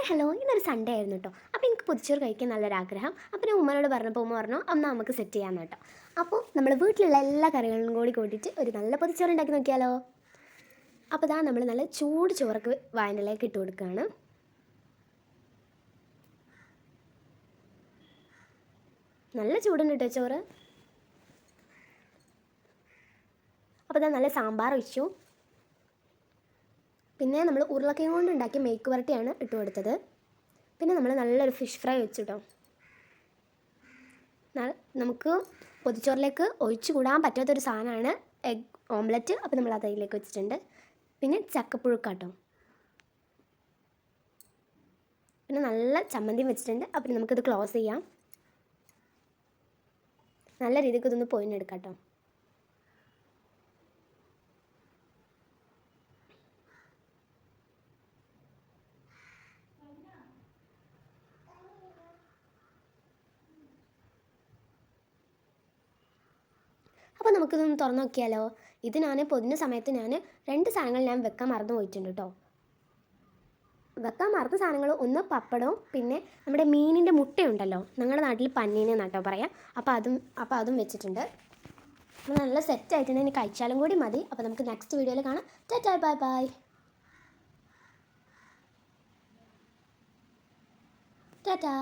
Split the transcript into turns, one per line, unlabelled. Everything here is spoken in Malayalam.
ഹായ് ഹലോ ഇന്നൊരു സൺഡേ ആയിരുന്നു കേട്ടോ അപ്പോൾ എനിക്ക് പൊതിച്ചോറ് കഴിക്കാൻ നല്ലൊരു ആഗ്രഹം അപ്പോൾ ഞാൻ ഉമ്മനോട് പറഞ്ഞപ്പോൾ ഉമ്മ പറഞ്ഞു അന്ന് നമുക്ക് സെറ്റ് ചെയ്യാമെന്ന് കേട്ടോ അപ്പോൾ നമ്മൾ വീട്ടിലുള്ള എല്ലാ കറികളും കൂടി കൂട്ടിയിട്ട് ഒരു നല്ല പൊതിച്ചോറ് ഉണ്ടാക്കി നോക്കിയാലോ? അപ്പോൾ ഇതാ നമ്മൾ നല്ല ചൂട് ചോറൊക്കെ വായനയിലേക്ക് ഇട്ട് കൊടുക്കുകയാണ് നല്ല ചൂടുണ്ട് കേട്ടോ ചോറ്. അപ്പോൾ ഇതാ നല്ല സാമ്പാർ ഒഴിച്ചു പിന്നെ നമ്മൾ ഉരുളക്കിഴങ്ങ് കൊണ്ട് ഉണ്ടാക്കിയ മേക്ക് വരട്ടിയാണ് ഇട്ട് കൊടുത്തത്. പിന്നെ നമ്മൾ നല്ലൊരു ഫിഷ് ഫ്രൈ വെച്ചു കേട്ടോ നമുക്ക് പൊതിച്ചോറിലേക്ക് ഒഴിച്ചു കൂടാൻ പറ്റാത്തൊരു സാധനമാണ് എഗ് ഓംലെറ്റ് അപ്പോൾ നമ്മൾ അത് അതിലേക്ക് വെച്ചിട്ടുണ്ട്. പിന്നെ ചക്കപ്പുഴുക്കാട്ടോ. പിന്നെ നല്ല ചമ്മന്തിയും വെച്ചിട്ടുണ്ട്. അപ്പം നമുക്കിത് ക്ലോസ് ചെയ്യാം. നല്ല രീതിക്ക് ഇതൊന്ന് പൊയിനെടുക്കാം കേട്ടോ അപ്പോൾ നമുക്കിതൊന്ന് തുറന്നു നോക്കിയാലോ? ഇത് ഞാൻ പൊതിഞ്ഞ സമയത്ത് ഞാൻ രണ്ട് സാധനങ്ങൾ ഞാൻ വെക്കാൻ മറന്നു പോയിട്ടുണ്ട് കേട്ടോ വെക്കാൻ മറന്ന സാധനങ്ങൾ ഒന്ന് പപ്പടവും പിന്നെ നമ്മുടെ മീനിന്റെ മുട്ടയുണ്ടല്ലോ? ഞങ്ങളുടെ നാട്ടിൽ പന്നീനെ നട്ടോ പറയാം. അപ്പോൾ അതും അപ്പോൾ അതും വെച്ചിട്ടുണ്ട്. അപ്പോൾ നല്ല സെറ്റ് ആയിട്ടുണ്ട് ഇനി കഴിച്ചാലും കൂടി മതി. അപ്പോൾ നമുക്ക് നെക്സ്റ്റ് വീഡിയോയിൽ കാണാം. Tata bye bye Tata